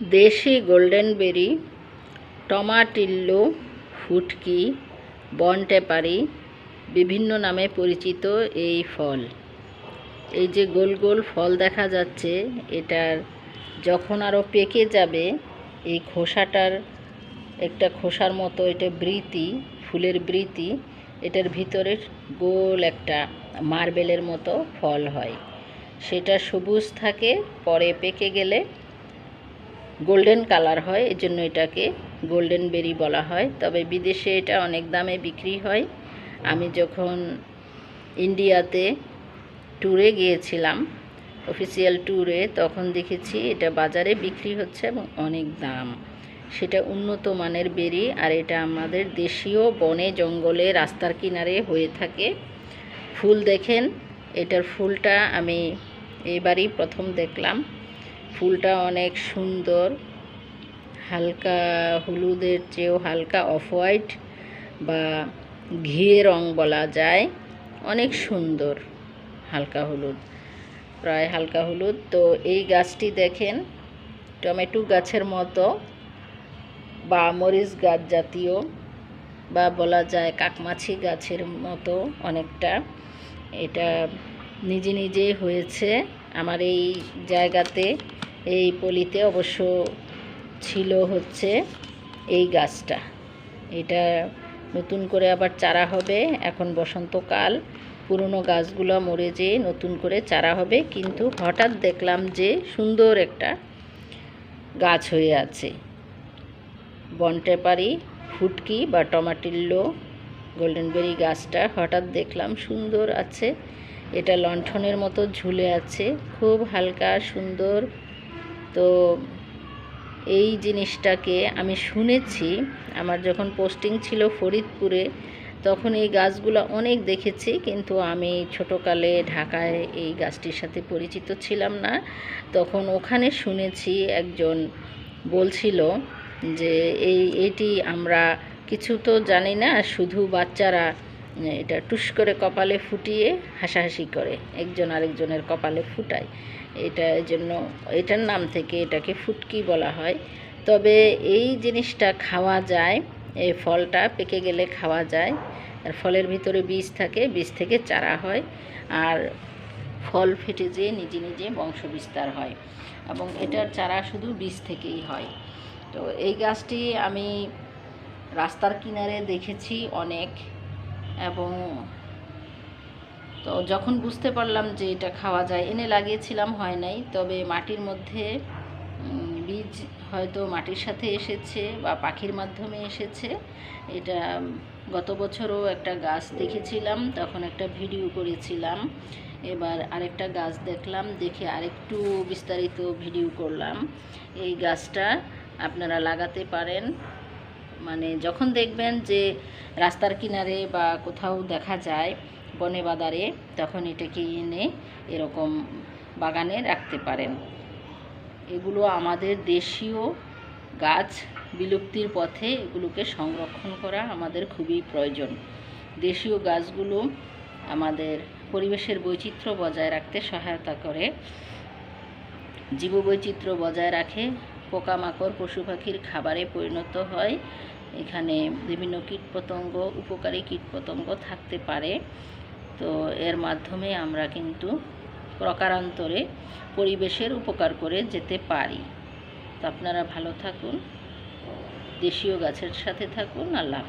দেশি golden berry, টমাটিল্লো, ফুটকি, বনটেপারি, বিভিন্ন নামে পরিচিত এই ফল। এই যে গোল গোল ফল দেখা যাচ্ছে, এটার যখন আরও পেকে যাবে, এই খোসাটার একটা খোসার মতো এটা বৃতি, ফুলের বৃতি, এটার ভিতরে গোল একটা মার্বেলের মতো ফল হয়। সেটা সবুজ থাকে, পরে পেকে গেলে গোল্ডেন কালার হয়, এজন্য এটাকে গোল্ডেন বেরি বলা হয়। তবে বিদেশে এটা অনেক দামে বিক্রি হয়। আমি যখন ইন্ডিয়াতে ট্যুরে গিয়েছিলাম, অফিসিয়াল ট্যুরে, তখন দেখেছি এটা বাজারে বিক্রি হচ্ছে এবং অনেক দাম। সেটা উন্নত মানের বেরি আর এটা আমাদের দেশীয় বনে জঙ্গলে রাস্তার কিনারে হয়ে থাকে। ফুল দেখেন, এটার ফুলটা আমি এবারই প্রথম দেখলাম। ফুলটা অনেক সুন্দর। হালকা হলুদের চেয়েও হালকা অফ হোয়াইট বা ঘিয়ে রং বলা যায়। অনেক সুন্দর হালকা হলুদ, প্রায় হালকা হলুদ। তো এই গাছটি দেখেন, টমেটো গাছের মতো বা মরিচ গাছ জাতীয় বা বলা যায় কাকমাছি গাছের মতো অনেকটা। এটা নিজে নিজে হয়েছে। আমার এই জায়গাতে এই পলিতে অবশ্য ছিল হচ্ছে এই গাছটা। এটা নতুন করে আবার চারা হবে, এখন বসন্তকাল। পুরনো গাছগুলো মরে যেয়ে নতুন করে চারা হবে, কিন্তু হঠাৎ দেখলাম যে সুন্দর একটা গাছ হয়ে আছে। বনটেপারি ফুটকি বা টমাটিল্লো, গোল্ডেনবেরি গাছটা হঠাৎ দেখলাম সুন্দর আছে। এটা লণ্ঠনের মতো ঝুলে আছে, খুব হালকা, সুন্দর তো এই জিনিসটাকে আমি শুনেছি। আমার যখন পোস্টিং ছিল ফরিদপুরে, তখন এই গাছগুলো অনেক দেখেছি, কিন্তু আমি ছোটোকালে ঢাকায় এই গাছটির সাথে পরিচিত ছিলাম না। তখন ওখানে শুনেছি একজন বলছিল যে, এই, এটি আমরা কিছু তো জানি না, শুধু বাচ্চারা এটা টুস করে কপালে ফুটিয়ে হাসাহাসি করে, একজন আরেকজনের কপালে ফুটায়। এটা জন্য এটার নাম থেকে এটাকে ফুটকি বলা হয়। তবে এই জিনিসটা খাওয়া যায় এই ফলটা পেকে গেলে খাওয়া যায়। আর ফলের ভিতরে বীজ থাকে, বীজ থেকে চারা হয়। আর ফল ফেটে যেয়ে নিজে নিজে বংশ বিস্তার হয়। এবং এটার চারা শুধু বীজ থেকেই হয়। তো এই গাছটি আমি রাস্তার কিনারে দেখেছি অনেক। এবং তো যখন বুঝতে পারলাম যে এটা খাওয়া যায়, এনে লাগিয়েছিলাম, হয় নাই। তবে মাটির মধ্যে বীজ হয়তো মাটির সাথে এসেছে বা পাখির মাধ্যমে এসেছে। এটা গত বছরও একটা গাছ দেখেছিলাম, তখন একটা ভিডিও করেছিলাম। এবার আরেকটা গাছ দেখলাম, দেখে আরেকটু বিস্তারিত ভিডিও করলাম। এই গাছটা আপনারা লাগাতে পারেন। মানে যখন দেখবেন যে রাস্তার কিনারে বা কোথাও দেখা যায় বনে বাদারে, তখন এটাকে এনে এরকম বাগানে রাখতে পারেন। এগুলো আমাদের দেশীয় গাছ, বিলুপ্তির পথে এগুলোকে সংরক্ষণ করা আমাদের খুবই প্রয়োজন। দেশীয় গাছগুলো আমাদের পরিবেশের বৈচিত্র্য বজায় রাখতে সহায়তা করে, জীববৈচিত্র্য বজায় রাখে পোকামাকড়, পশু পাখির খাবারে পরিণত হয় এখানে বিভিন্ন কীটপতঙ্গ, উপকারী কীটপতঙ্গ থাকতে পারে তো এর মাধ্যমে আমরা কিন্তু প্রকারান্তরে পরিবেশের উপকার করে যেতে পারি তো আপনারা ভালো থাকুন, দেশীয় গাছের সাথে থাকুন, আল্লাহ।